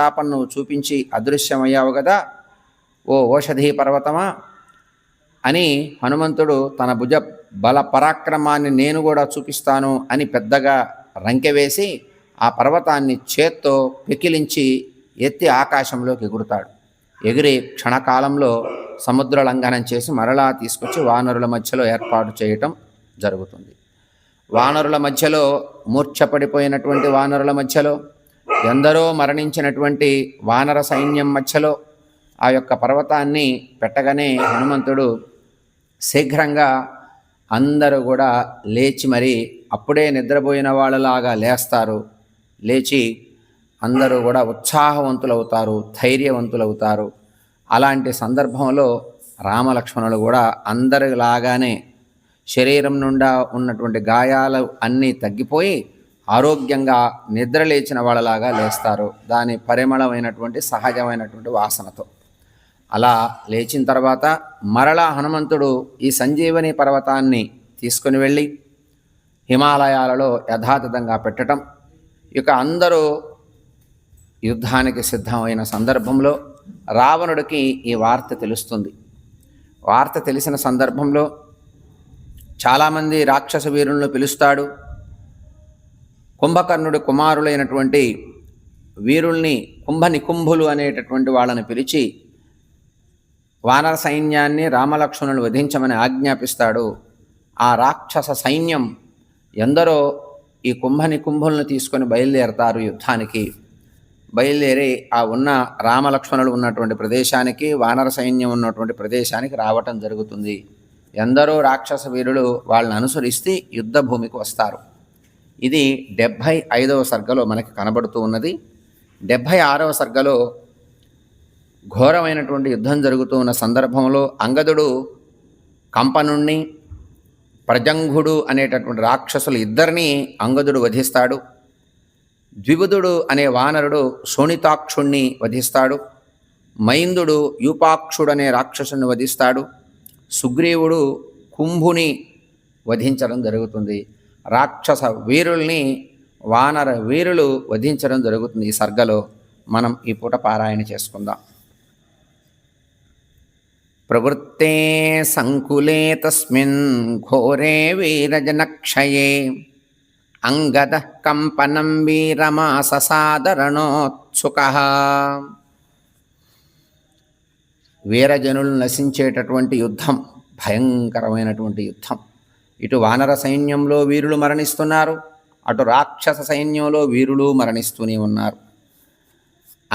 తాపన్ను చూపించి అదృశ్యమయ్యావు కదా? ఓ ఓషధీ పర్వతమా? అని హనుమంతుడు తన భుజ బల పరాక్రమాన్ని నేను కూడా చూపిస్తాను అని పెద్దగా రంకెవేసి ఆ పర్వతాన్ని చేత్తో పెకిలించి ఎత్తి ఆకాశంలోకి ఎగురుతాడు. ఎగిరి క్షణకాలంలో సముద్ర లంఘనం చేసి మరలా తీసుకొచ్చి వానరుల మధ్యలో ఏర్పాటు చేయటం జరుగుతుంది. వానరుల మధ్యలో మూర్ఛపడిపోయినటువంటి వానరుల మధ్యలో ఎందరో మరణించినటువంటి వానర సైన్యం మధ్యలో ఆ యొక్క పర్వతాన్ని పెట్టగానే హనుమంతుడు శీఘ్రంగా అందరూ కూడా లేచి మరి అప్పుడే నిద్రపోయిన వాళ్ళలాగా లేస్తారు. లేచి అందరూ కూడా ఉత్సాహవంతులవుతారు ధైర్యవంతులవుతారు. అలాంటి సందర్భంలో రామలక్ష్మణులు కూడా అందరిలాగానే శరీరం నుండా ఉన్నటువంటి గాయాలు అన్నీ తగ్గిపోయి ఆరోగ్యంగా నిద్ర లేచిన వాళ్ళలాగా లేస్తారు. దాని పరిమళమైనటువంటి సహజమైనటువంటి వాసనతో. అలా లేచిన తర్వాత మరలా హనుమంతుడు ఈ సంజీవని పర్వతాన్ని తీసుకుని వెళ్ళి హిమాలయాలలో యథాతథంగా పెట్టడం ఇక అందరూ యుద్ధానికి సిద్ధమైన సందర్భంలో రావణుడికి ఈ వార్త తెలుస్తుంది. వార్త తెలిసిన సందర్భంలో చాలామంది రాక్షస వీరులను పిలుస్తాడు. కుంభకర్ణుడి కుమారులైనటువంటి వీరుల్ని కుంభ నికుంభులు అనేటటువంటి వాళ్ళని పిలిచి వానర సైన్యాన్ని రామలక్ష్మణులు వధించమని ఆజ్ఞాపిస్తాడు. ఆ రాక్షస సైన్యం ఎందరో ఈ కుంభ నికుంభులను తీసుకొని బయలుదేరతారు యుద్ధానికి. బయలుదేరి ఆ ఉన్న రామలక్ష్మణులు ఉన్నటువంటి ప్రదేశానికి వానర సైన్యం ఉన్నటువంటి ప్రదేశానికి రావటం జరుగుతుంది. ఎందరో రాక్షస వీరులు వాళ్ళని అనుసరిస్తే యుద్ధభూమికి వస్తారు. ఇది డెబ్భై ఐదవ సర్గలో మనకి కనబడుతూ ఉన్నది. డెబ్భై ఆరవ సర్గలో ఘోరమైనటువంటి యుద్ధం జరుగుతూ ఉన్న సందర్భంలో అంగదుడు కంపనుణ్ణి ప్రజంఘుడు అనేటటువంటి రాక్షసులు ఇద్దరిని అంగదుడు వధిస్తాడు. ద్విబుధుడు అనే వానరుడు శోణితాక్షుణ్ణి వధిస్తాడు. మైందుడు యూపాక్షుడు అనే రాక్షసుని వధిస్తాడు. సుగ్రీవుడు కుంభుని వధించడం జరుగుతుంది. రాక్షస వీరుల్ని వానర వీరులు వధించడం జరుగుతుంది ఈ సర్గలో. మనం ఈ పూట పారాయణ చేసుకుందాం. ప్రవృత్తే సంకులే తస్మిన్ ఘోరే వీరజనక్షయే. అంగద కంపనం వీరమాససాదరణోత్సుక వీరజనులు నశించేటటువంటి యుద్ధం భయంకరమైనటువంటి యుద్ధం. ఇటు వానర సైన్యంలో వీరులు మరణిస్తున్నారు అటు రాక్షస సైన్యంలో వీరులు మరణిస్తూనే ఉన్నారు.